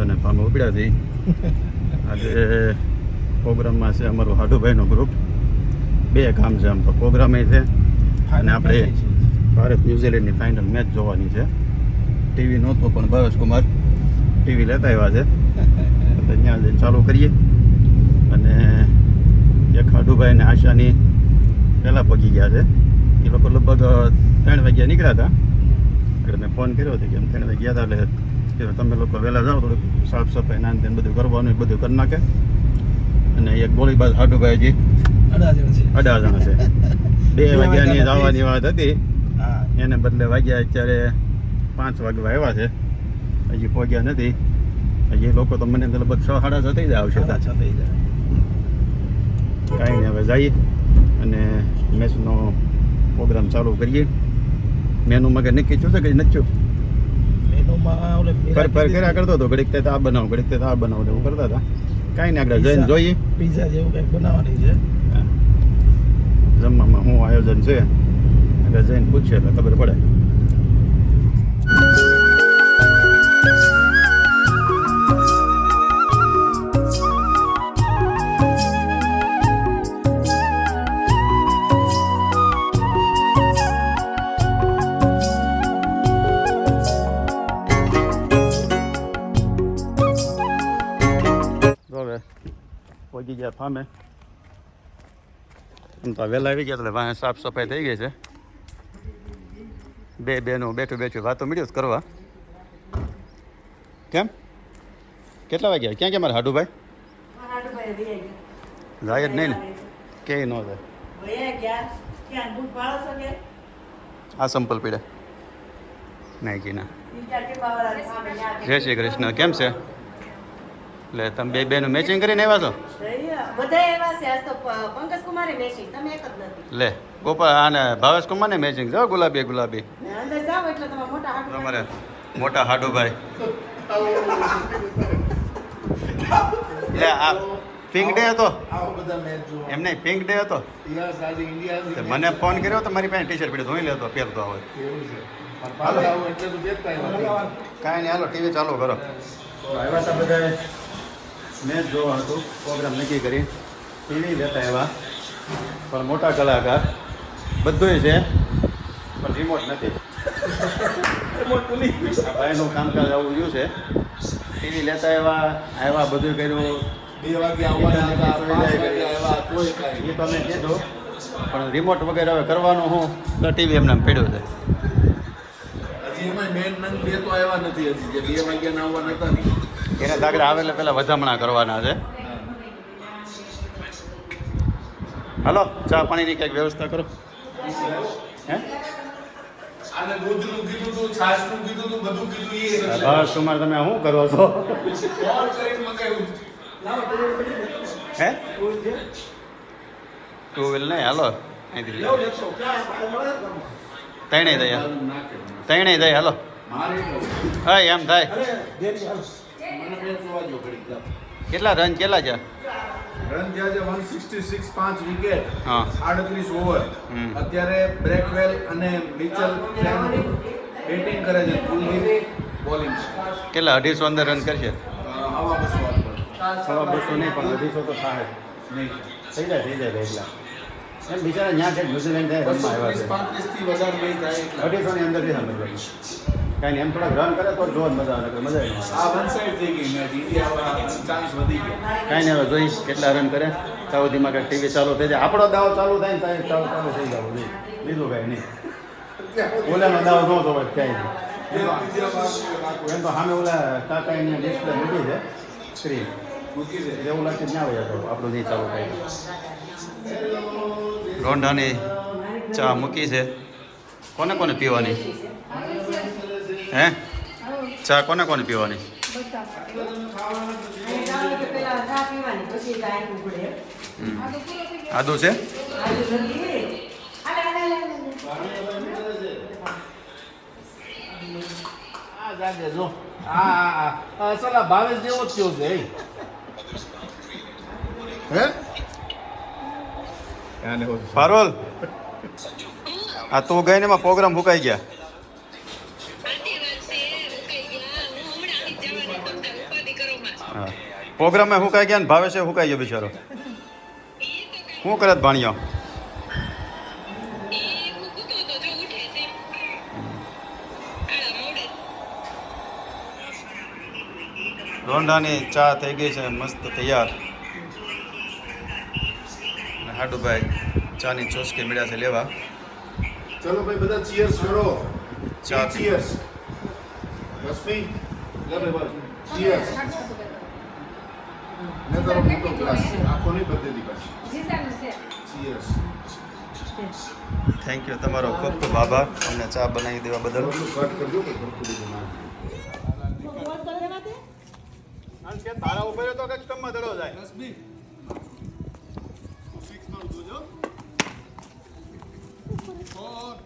અને ભામે ઉપડ્યા છે. આજે પ્રોગ્રામમાં છે અમારું હાડુભાઈનો ગ્રુપ બે કામ છે આમ તો પ્રોગ્રામે છે. અને આપણે ભારત ન્યુઝીલેન્ડની ફાઇનલ મેચ જોવાની છે. ટીવી નહોતું પણ ભાવેશ કુમાર ટીવી લેતા આવ્યા છે. ત્યાં જઈને ચાલુ કરીએ. અને એક હાડુભાઈ અને આશાની પહેલાં પગી ગયા છે. એ લોકો લગભગ ત્રણ વાગ્યા નીકળ્યા હતા. એટલે મેં ફોન કર્યો હતો કે એમ ત્રણ વાગ્યા હતા એટલે કીધું તમે લોકો વહેલા જાઓ થોડુંક સાફ સફાઈ નાન તેન બધું કરવાનું એ બધું કરી નાખે. અને એક ગોળીબાજ છે અઢાર જણા છે. બે વાગ્યાની આવવાની વાત હતી. એને બદલે વાગ્યા અત્યારે પાંચ વાગ્યા આવ્યા છે. હજી પહોંચ્યા નથી. હજી લોકો તો મને લગભગ છ સાડા છ થઈ જાય આવશે. થઈ જાય. કાંઈ નહીં હવે જઈએ અને મેચનો પ્રોગ્રામ ચાલુ કરીએ. મેનું મગર નક્કી છું છે કે નથી ફર ફર કર્યા કરતો હતો ઘડીક તે આ બનાવો ઘડીક તે આ બનાવો એવું કરતા હતા. કાંઈ નહીં આગળ જઈને જોઈએ. પીઝા જેવું કંઈક બનાવવાની છે. જમવામાં શું આયોજન છે? એટલે જઈને પૂછીએ એટલે ખબર પડે. પહોંચી ગયા ફામે. તો વહેલા આવી ગયા, એટલે વાંહે સાફ સફાઈ થઈ ગઈ છે. બે બેનો બેઠું બેઠું વાતો મળ્યો કરવા. કેમ? કેટલા વાગ્યા? ક્યાં ક્યાં મારા હાડુભાઈ? જાય જ નહીં ને? કે ન જાય. આ સંપલ પીડે. નાયકી ના જય શ્રી કૃષ્ણ. કેમ છે? એટલે તમે બે બેનું મેચિંગ કરીને આવ્યા છો? એવા તો પ- પંકજ કુમારે મેચિંગ તમે એક જ નથી. લે ગોપાલ આને ભાવેશ કુમાર ને મેચિંગ જો ગુલાબી ગુલાબી. ને અંદર જાઓ એટલે તમે મોટા હાડુ તમારે મોટા હાડુભાઈ લે આ પિંક ડે હતો. આવો બધા મેચ જોવા. એમ નહીં પિંક ડે હતો. મને ફોન કર્યો તો મારી પાસે ટી શર્ટ પીડી ધોઈ લેતો પહેરતો આવ્યા કાંઈ નહીં હાલો ટીવી ચાલુ કરો. આવ્યા હતા બધા મેચ જોવા હતું પ્રોગ્રામ નક્કી કરી ટીવી લેતા આવ્યા પણ મોટા કલાકાર બધુંય છે પણ રિમોટ નથી. ભાઈનું કામકાજ આવું રહ્યું છે. ટીવી લેતા આવ્યા આવ્યા બધું કર્યું. બે વાગે આવવાના એ તો મેં કીધું પણ રિમોટ વગેરે હવે કરવાનું હું તો ટીવી એમને એમ પડ્યું છે. હજી એમાં મેન નંગ બે તો આવ્યા નથી હજી જે બે વાગ્યાના આવવાના હતા ને. એને દાખલે આવે એટલે પહેલાં વધામણા કરવાના છે. હાલો ચા પાણીની કંઈક વ્યવસ્થા કરો. હે. બસ તમારે તમે શું કરો છો? હે? ટુ વ્હીલ નહીં હાલો. ત્રણેય જાય. ત્રણેય જાય હાલો. હા એમ થાય. કેટલા રન કેટલા છે? રન થયા છે વન સિક્સટી સિક્સ પાંચ વિકેટ હા. આડત્રીસ ઓવર હમ. અત્યારે બ્રેકવેલ અને મિચલ બેટિંગ કરે છે કુલદીપ બોલિંગ કેટલા અઢીસો અંદર રન કરશે? આવા બસો સવા બસો નહીં પણ અઢીસો તો થાય. નહીં. થઈ જાય થઈ જાય એટલા એમ બિચારા ત્યાં છે ન્યુઝીલેન્ડ થાય રમવા આવ્યા પાંત્રીસથી વધારે નહીં થાય છે અઢીસોની અંદર કાંઈ નહીં એમ થોડા રન કરે તો જોવા મજા આવે મજા આવે આ વન સાઈડ થઈ ગઈ મેચ ઇન્ડિયા ચાન્સ વધી ગયો. કાંઈ નહીં હવે જોઈશ કેટલા રન કરે. ત્યાં સુધીમાં કંઈક ટીવી ચાલુ થઈ જાય. આપણો દાવ ચાલુ થાય ને ત્યાં ચાલુ ચાલુ થઈ જાવ નહીં બીજું કાંઈ નહીં. ઓલાનો દાવ ન જોવે ક્યાંય નહીં. એમ તો સામે ઓલા કાકા એની ડિસ્પ્લે મૂકી છે સ્ક્રીન મૂકી છે. એવું લાગે ના હોય તો આપણું નહીં ચાલુ થાય. રોંઢાની ચા મૂકી છે. કોને કોને પીવાની? હે? ચા કોને કોને પીવાની. આદુ છે? ભાવેશ જેવો જ થયો છે. હે પારોલ આ તું ગઈ ને એમાં પ્રોગ્રામ ભૂકાઈ ગયા. પ્રોગ્રામે હુકાઈ કાંઈ ગયા ને ભાવે છે હું કાંઈ ગયો બિચારો. શું કરે છે ભાણિયો? રોંઢાની ચા થઈ ગઈ છે મસ્ત તૈયાર. હાડુભાઈ ચાની ચોસકી મળ્યા છે લેવા. ચલો ભાઈ બધા ચીયર્સ કરો. ચા ચીયર્સ રશ્મિ ચીયર્સ ને તારો મોટો ગ્લાસ આખો નહીં બધી પાછી ચીયર્સ થેન્ક યુ તમારો ખૂબ ખૂબ આભાર અમને ચા બનાવી દેવા બદલ થોડું કટ કરજો કે ભરખું બધું ના તારા ઉપર તો કઈ કમમાં દડો જાય રશ્મિ સરખું કરીને હશે. કામ કરવાનું તમારે બેટિંગ ને બોલિંગમાં બહુ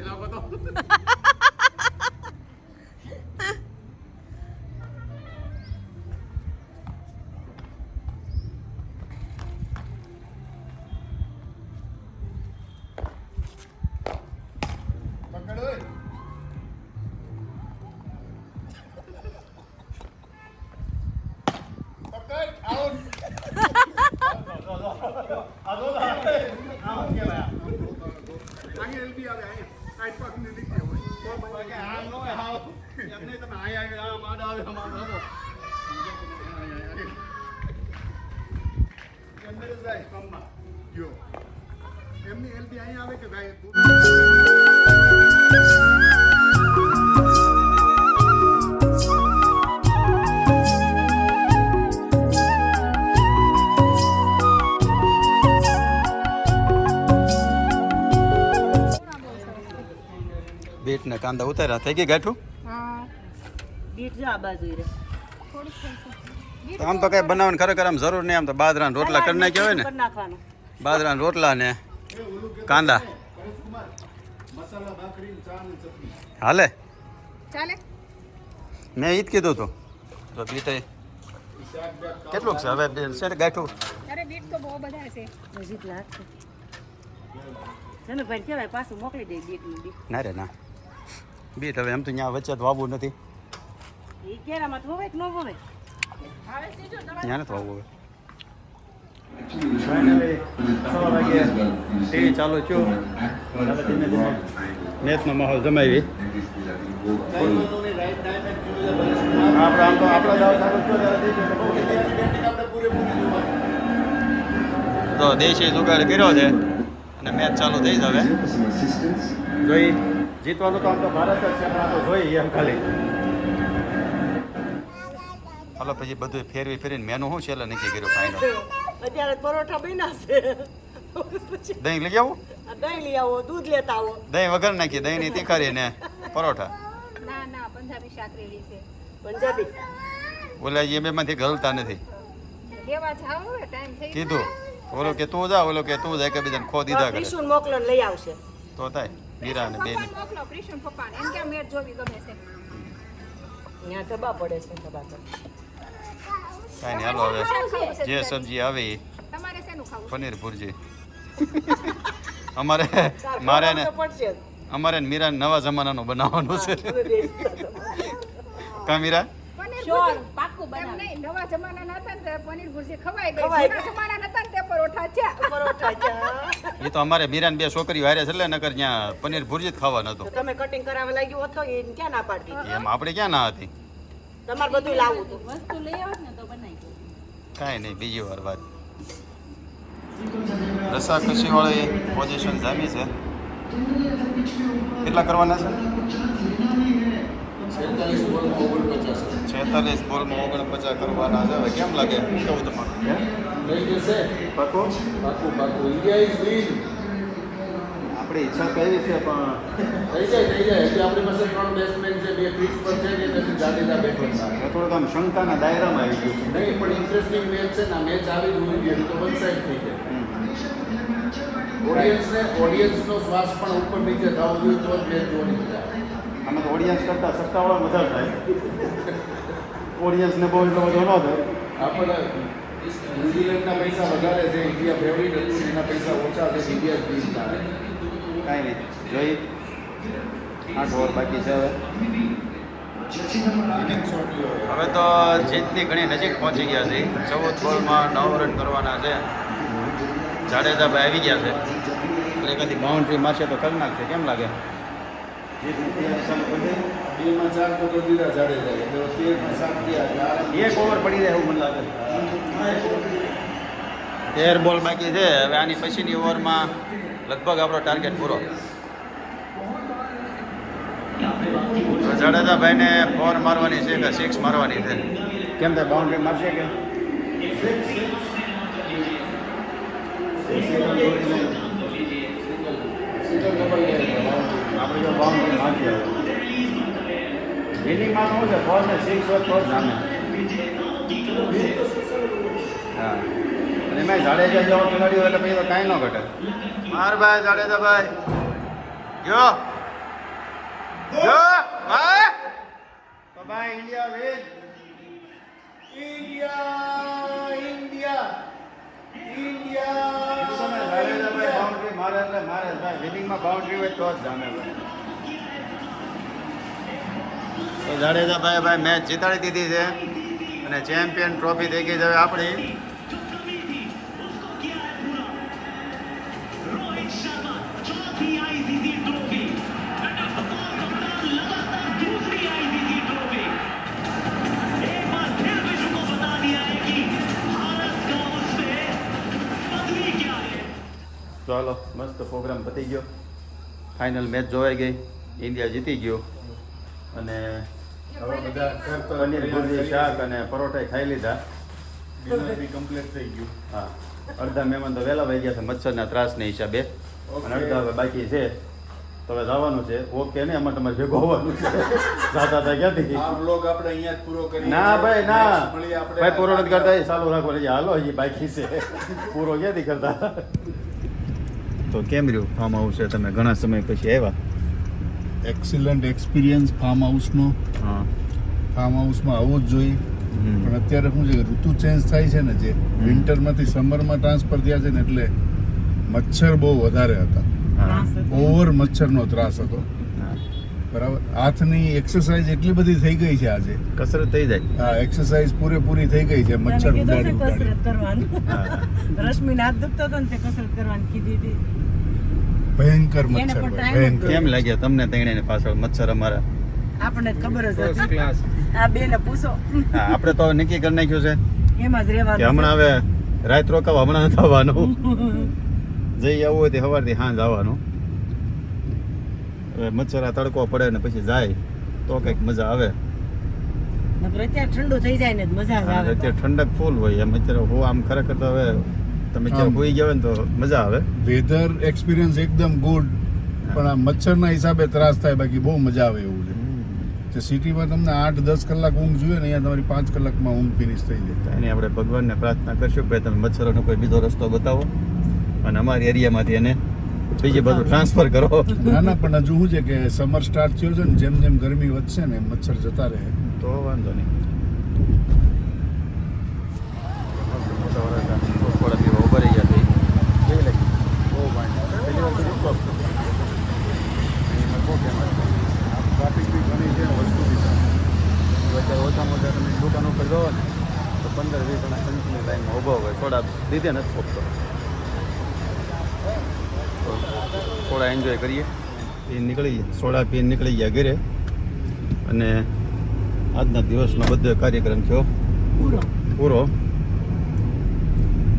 વી બેન નથી કાંદા ઉતાર્યા. થઈ ગઈ ગાંઠું? બીટ જો આ બાજુ રે તો આમ તો કઈ બનાવવાની ખરેખર આમ જરૂર નહીં. આમ તો બાજરાના રોટલા કરી નાખ્યા હોય ને. બાજરાના રોટલા ને કાંદા. મસાલા ભાખરી ને ચા ને ચટણી હાલે? ચાલે? મેં ઈ જ કીધું હતું તો બીટ કેટલું છે? હવે બે છે ને ગાંઠું? અરે બીટ તો બહુ બધા છે. નજીક લાગશે. જનકભાઈ કહેવાય પાછું મોકલી દે બીટનું બીટ. ના રે ના. બીટ હવે એમ તો ત્યાં વચ્ચે તો વાવવું નથી. એ કેરામાં તો હોવે કે ન હોવે ત્યાં નથી વાવવું હવે. ચાલુ થયું. મેચનો માહોલ જમાવી. આપણે આમ તો આપણા તો દેશી જુગાડ કર્યો છે. અને મેચ ચાલુ થઈ જ હવે જોઈ જીતવાનું તો આમ તો ભારત જ છે પણ આ તો જોઈ એમ ખાલી. હાલો પછી બધું ફેરવી ફેરીને મેનુ શું છેલ્લે નક્કી કર્યું ફાઈનલ અત્યારે પરોઠા બન્યા છે. દહીં લઈ આવો? દહીં લઈ આવો દૂધ લેતા આવો. દહીં વગર નાખીએ દહીંની તીખારી ને પરોઠા. ના ના પંજાબી શાક રેડી છે. પંજાબી? ઓલા એ બેમાંથી ગલતા નથી. કેવા જાવ હવે ટાઈમ થઈ કીધું. ઓલો કે તું જા ઓલો કે તું જાય કે બીજાને ખો દીધા કરે. મોકલો લઈ આવશે. તો થાય. મીરા ને બેન. મોકલો કૃષ્ણ પપ્પાને. એમ કે મેચ જોવી ગમે છે. ત્યાં ધબા પડે છે ધબા તો કાઈ નહીં હાલો હવે. જે સબ્જી આવે તમારે શેનું ખાવું પનીર ભુરજી. અમારે મારે ને. અમારે ને મીરા નવા જમાનાનું બનાવવાનું છે. કા મીરા? નવા જમાના હતા ને પનીર ભુરજી ખવાય ગઈ. જમાના નતા ને પરોઠા છે. પરોઠા ચા. એ તો અમારે મીરાન બે છોકરીઓ હારે છે એટલે નકર ત્યાં પનીર ભુરજી જ ખાવાનું તો હતું તમે કટિંગ કરાવવા લાગ્યું હતો એ ક્યાં ના પાડતી હતી? એમ આપણે ક્યાં ના હતી? તમારે બધું લાવવું હતું. કાંઈ નહીં બીજી વાર વાત. રસાકસી વાળી પોઝિશન જામી છે. કેટલા કરવાના છે? છેતાલીસ બોલમાં ઓગણપચાસ કરવાના છે. હવે કેમ લાગે? કેવું તમારું? પાકો? પાકું પાકું. ઇન્ડિયા ઇઝ વિન આપણી ઈચ્છા કરી છે પણ થઈ જાય થઈ જાય. એટલે આપણી પાસે ત્રણ બેટ્સમેન છે બે ક્રિચ પર છે ને પછી જાડેજા બેટમાં હવે થોડુંક આમ શંકાના દાયરામાં આવી ગયું છે. નહીં પણ ઇન્ટરેસ્ટિંગ મેચ છે ને મેચ આવી જ જોઈએ તો વન સાઈડ થઈ જાય. ઓડિયન્સને ઓડિયન્સનો શ્વાસ પણ ઉપર નીચે થવો જોઈએ તો જ મેચ જોવાની મજા આવે. આમાં તો ઓડિયન્સ કરતાં સત્તાવાળા વધારે થાય. ઓડિયન્સને બહુ એટલો બધો ન થાય. આપણે ન્યુઝીલેન્ડના પૈસા વધારે છે ઇન્ડિયા ફેવરિટ હતું એના પૈસા ઓછા છે ઇન્ડિયા જીત થાય. કાંઈ નહીં. જોઈ. આઠ ઓવર બાકી છે હવે. હવે તો જીતની ઘણી નજીક પહોંચી ગયા છે. ચૌદ બોલમાં નવ રન કરવાના છે. જાડેજાભાઈ આવી ગયા છે. એટલે કદી બાઉન્ડ્રી મારશે તો કરી નાખશે. કેમ લાગે? બેમાં ચાર તો જાડેજા એટલે તેરમાં સાત ગયા એક ઓવર પડી જાય એવું મને લાગે. તેર બોલ બાકી છે. હવે આની પછીની ઓવરમાં લગભગ આપણો ટાર્ગેટ પૂરો. તો જાડેજાભાઈને ફોર મારવાની છે કે સિક્સ મારવાની છે? કેમ થાય બાઉન્ડ્રી મારશે કે? સિંગલ ડબલ આપણે જો બાઉન્ડ્રી મારશે વિનિંગમાં શું છે? ફોર ને સિક્સ હોય તો જામે. હા. અને મેં જાડેજા જેવો ખેલાડી હોય એટલે પછી તો કાંઈ ન ઘટે. માર ભાઈ જાડેજા ભાઈ. ગયો ગયો ભાઈ. તો ભાઈ India win India India Jadeja ભાઈ બાઉન્ડ્રી મારે એટલે મારે ભાઈ. વિનિંગમાં બાઉન્ડ્રી હોય તો જ સામે ભાઈ. તો જાડેજા ભાઈ ભાઈ મેચ જીતાડી દીધી છે અને ચેમ્પિયન ટ્રોફી થઈ ગઈ છે હવે આપણી. ચાલો મસ્ત પ્રોગ્રામ પતી ગયો. ફાઇનલ મેચ જોવાઈ ગઈ. ઇન્ડિયા જીતી ગયો. અને હવે બધા પનીર ભુરજી શાક અને પરોઠા ખાઈ લીધા. ડિનર કમ્પ્લીટ થઈ ગયું. હા. અડધા મહેમાન તો વહેલા વહી ગયા છે મચ્છરના ત્રાસને હિસાબે. અને અડધા હવે બાકી છે. તો હવે જવાનું છે. ઓકે ને? એમાં તમારે ભેગો હોવાનું છે. જાતા હતા ક્યાંથી? આ બ્લોગ આપણે અહીંયા જ પૂરો કરી ના ભાઈ ના. ભાઈ પૂરો નથી કરતા. એ ચાલુ રાખો એટલે હાલો હજી બાકી છે. પૂરો ક્યાંથી કરતા? તો કેમ રહ્યું? ફાર્મ હાઉસ છે તમે ઘણા સમય પછી આવ્યા? એક્સિલન્ટ એક્સપિરિયન્સ ફાર્મ હાઉસનો ફાર્મ હાઉસમાં આવવું જ જોઈએ. પણ અત્યારે શું છે કે ઋતુ ચેન્જ થાય છે ને જે વિન્ટરમાંથી સમરમાં ટ્રાન્સફર થયા છે ને એટલે મચ્છર બહુ વધારે હતા. ઓવર મચ્છરનો ત્રાસ હતો. બરાબર. હાથની એક્સરસાઇઝ એટલી બધી થઈ ગઈ છે આજે. કસરત થઈ જાય. હા એક્સરસાઇઝ પૂરેપૂરી થઈ ગઈ છે મચ્છર ઉડાડી ઉડાડી. કસરત કરવાની. રશ્મિ હા. દુખતો હતો ને તે કસરત કરવાની કીધી હતી. ભયંકર મચ્છર ભયંકર. કેમ લાગ્યા તમને તેણે પાછળ મચ્છર અમારા? આપણને ખબર જ હતી. આ બેને પૂછો. આપણે તો નક્કી કરી નાખ્યું છે એમાં જ કે રહેવાનું હમણાં હવે રાત રોકાવ હમણાં નથી આવવાનું. જઈ આવવું હોય તે સવારથી સાંજ આવવાનું. હવે મચ્છર આ તડકો પડે ને પછી જાય તો કંઈક મજા આવે. અત્યારે ઠંડુ થઈ જાય ને મજા આવે. અત્યારે ઠંડક ફૂલ હોય એમ અત્યારે હું આમ ખરેખર તો હવે તમે ક્યાં. હોઈ ગયા હોય ને તો મજા આવે. વેધર એક્સપિરિયન્સ એકદમ ગુડ પણ આ મચ્છરના હિસાબે ત્રાસ થાય બાકી બહુ મજા આવે એવું છે. જે સિટીમાં તમને આઠ દસ કલાક ઊંઘ જોઈએ ને અહીંયા તમારી પાંચ કલાકમાં ઊંઘ ફિનિશ થઈ જાય. એની આપણે ભગવાનને પ્રાર્થના કરશું કે તમે મચ્છરોનો કોઈ બીજો રસ્તો બતાવો અને અમારી એરિયામાંથી એને બીજે બધું ટ્રાન્સફર કરો. ના ના પણ હજુ શું છે કે સમર સ્ટાર્ટ થયો છે ને જેમ જેમ ગરમી વધશે ને મચ્છર જતા રહે. તો વાંધો નહીં થોડા પીવા ઊભા રહી ગયા કેવી લાગી બહુ પહેલી વાર કીધું તો ટ્રાફિક બી ઘણી છે વસ્તુ બી વચ્ચે ઓછામાં ઓછા તમે દુકાન ઉપર જાઓ ને તો પંદર વીસ જણા કંપની લાઈનમાં ઊભા હોય. થોડા લીધે નથી પોકતો તો થોડા એન્જોય કરીએ. પીને નીકળી ગયા. સોડા પીને નીકળી ગયા ઘરે. અને આજના દિવસનો બધો કાર્યક્રમ થયો. પૂરો. પૂરો.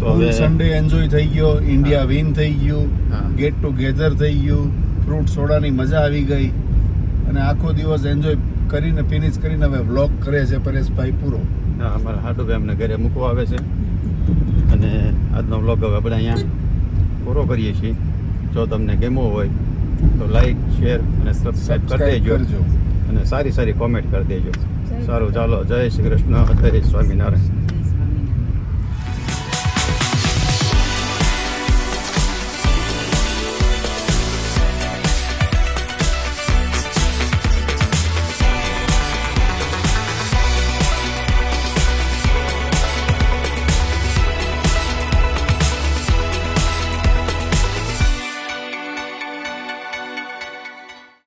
તો હવે સન્ડે એન્જોય થઈ ગયો. ઇન્ડિયા વિન થઈ ગયું. ગેટ ટુ ગેધર થઈ ગયું. ફ્રૂટ સોડાની મજા આવી ગઈ અને આખો દિવસ એન્જોય કરીને ફિનિશ કરીને હવે વ્લોગ કરે છે પરેશભાઈ પૂરો. હા અમારા હાડુભાઈ અમને ઘરે મૂકવા આવે છે. અને આજનો વ્લોગ હવે આપણે અહીંયા પૂરો કરીએ છીએ. જો તમને ગમ્યો હોય તો લાઈક શેર અને સબસ્ક્રાઈબ કરી દેજો. અને સારી સારી કોમેન્ટ કરી દેજો. સારું ચાલો જય શ્રી કૃષ્ણ. જય સ્વામિનારાયણ.